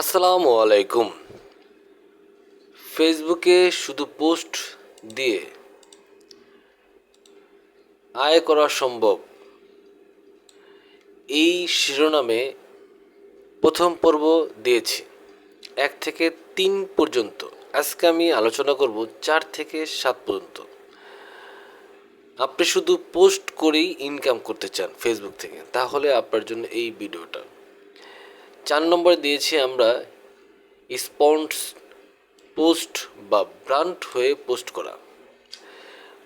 আসসালামু আলাইকুম। ফেসবুকে শুধু পোস্ট দিয়ে আয় করা সম্ভব। এই শিরোনামে প্রথম পর্ব দিয়েছি। এক থেকে তিন পর্যন্ত। আজকে আমি আলোচনা করব চার থেকে সাত পর্যন্ত। আপনি শুধু পোস্ট করেই ইনকাম করতে চান ফেসবুক থেকে, তাহলে আপনার জন্য এই ভিডিওটা চার নম্বর দিয়েছি আমরা স্পন্স পোস্ট বা ব্র্যান্ড হয়ে পোস্ট করা।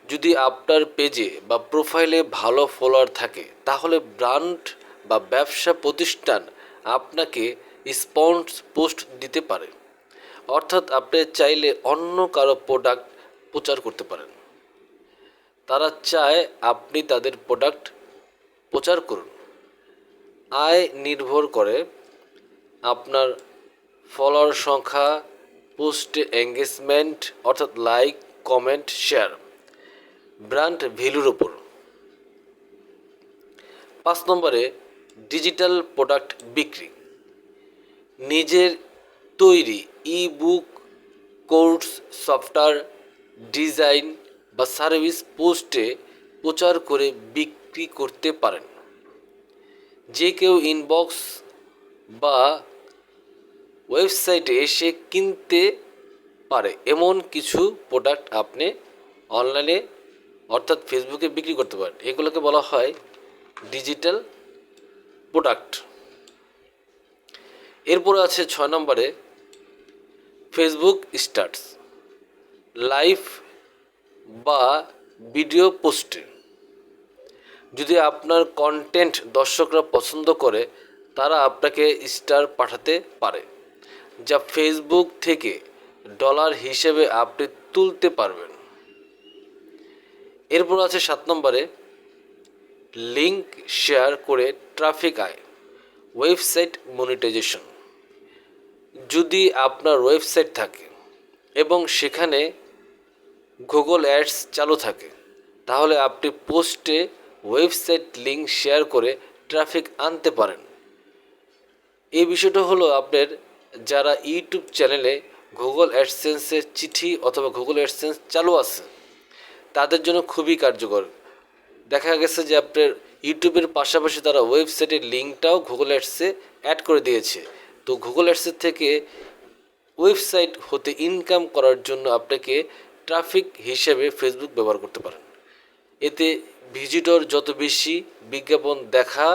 যদি আপনার পেজে বা প্রোফাইলে ভালো ফলোয়ার থাকে, তাহলে ব্রান্ড বা ব্যবসা প্রতিষ্ঠান আপনাকে স্পন্স পোস্ট দিতে পারে। অর্থাৎ আপনি চাইলে অন্য কারও প্রোডাক্ট প্রচার করতে পারেন। তারা চায় আপনি তাদের প্রোডাক্ট প্রচার করুন। আয় নির্ভর করে আপনার ফলোয়ার সংখ্যা পোস্ট এঙ্গেজমেন্ট অর্থাৎ লাইক কমেন্ট শেয়ার ব্র্যান্ড ভ্যালুর ওপর পাঁচ নম্বরে ডিজিটাল প্রোডাক্ট বিক্রি। নিজের তৈরি ই বুক কোর্স সফটওয়্যার ডিজাইন বা সার্ভিস পোস্টে প্রচার করে বিক্রি করতে পারেন। যে কেউ ইনবক্স বা ওয়েবসাইটে এসে কিনতে পারে। এমন কিছু প্রোডাক্ট আপনি অনলাইনে অর্থাৎ ফেসবুকে বিক্রি করতে পারেন। এগুলোকে বলা হয় ডিজিটাল প্রোডাক্ট এরপরে আছে ছয় নম্বরে ফেসবুক স্টার্টস লাইভ বা ভিডিও পোস্টে যদি আপনার কন্টেন্ট দর্শকরা পছন্দ করে, তারা আপনাকে স্টার পাঠাতে পারে। যা ফেসবুক থেকে ডলার হিসেবে আপনি তুলতে পারবেন। এরপর আছে সাত নম্বরে লিঙ্ক শেয়ার করে ট্রাফিক আয় ওয়েবসাইট মনিটাইজেশন যদি আপনার ওয়েবসাইট থাকে এবং সেখানে গুগল অ্যাডস চালু থাকে, তাহলে আপনি পোস্টে ওয়েবসাইট লিঙ্ক শেয়ার করে ট্রাফিক আনতে পারেন। এই বিষয়টা হলো আপনার যারা ইউটিউব চ্যানেলে গুগল অ্যাডসেন্সের চিঠি অথবা গুগল অ্যাডসেন্স চালু আছে, তাদের জন্য খুবই কার্যকর। দেখা গেছে যে আপনার ইউটিউবের পাশাপাশি তারা ওয়েবসাইটের লিঙ্কটাও গুগল অ্যাডসে অ্যাড করে দিয়েছে। তো গুগল অ্যাডসের থেকে ওয়েবসাইট হতে ইনকাম করার জন্য আপনাকে ট্রাফিক হিসেবে ফেসবুক ব্যবহার করতে পারেন। এতে ভিজিটর যত বেশি বিজ্ঞাপন দেখা,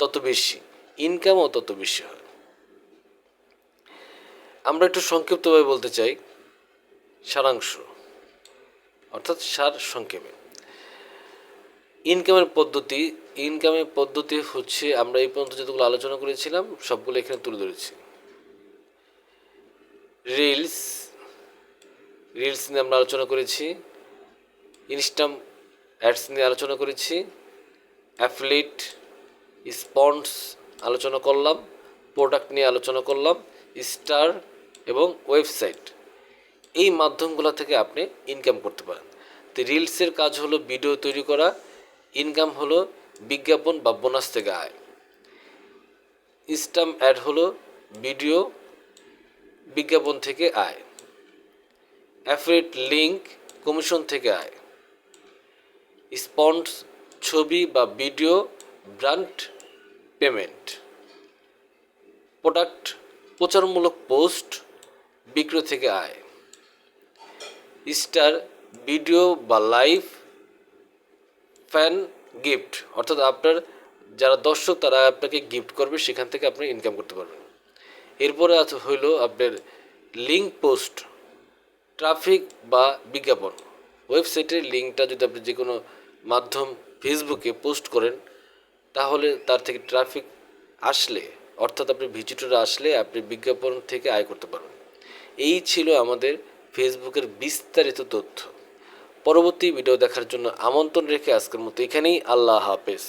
তত বেশি, ইনকামও তত বেশি হয়। আমরা একটু সংক্ষিপ্তভাবে বলতে চাই, সারাংশ, অর্থাৎ সার সংক্ষেপে। ইনকামের পদ্ধতি ইনকামের পদ্ধতি হচ্ছে আমরা এই পর্যন্ত যেগুলো আলোচনা করেছিলাম, সবগুলো এখানে তুলে ধরেছি। রিলস রিলস নিয়ে আমরা আলোচনা করেছি, ইনস্টাম অ্যাডস নিয়ে আলোচনা করেছি অ্যাফলেট স্পন্স আলোচনা করলাম, প্রোডাক্ট নিয়ে আলোচনা করলাম, স্টার এবং ওয়েবসাইট। এই মাধ্যমগুলো থেকে আপনি ইনকাম করতে পারেন। তো রিলসের কাজ হলো ভিডিও তৈরি করা ইনকাম হলো বিজ্ঞাপন বা বোনাস থেকে আয়। স্টাম অ্যাড হলো ভিডিও বিজ্ঞাপন থেকে আয়। অ্যাফরেট লিঙ্ক কমিশন থেকে আয়। স্পন্স ছবি বা ভিডিও ব্র্যান্ড পেমেন্ট প্রোডাক্ট প্রচারমূলক পোস্ট বিক্রয় থেকে আয়। স্টার ভিডিও বা লাইভ ফ্যান গিফট অর্থাৎ আপনার যারা দর্শক, তারা আপনাকে গিফট করবে, সেখান থেকে আপনি ইনকাম করতে পারবেন। এরপরে হইল আপনার লিঙ্ক পোস্ট ট্রাফিক বা বিজ্ঞাপন। ওয়েবসাইটের লিঙ্কটা যদি আপনি যে কোনো মাধ্যম ফেসবুকে পোস্ট করেন, তাহলে তার থেকে ট্রাফিক আসলে, অর্থাৎ আপনি ভিজিটর আসলে, আপনি বিজ্ঞাপন থেকে আয় করতে পারবেন। এই ছিল আমাদের ফেসবুকের বিস্তারিত তথ্য। পরবর্তী ভিডিও দেখার জন্য আমন্ত্রণ রেখে আজকের মতো এখানেই। আল্লাহ হাফেজ।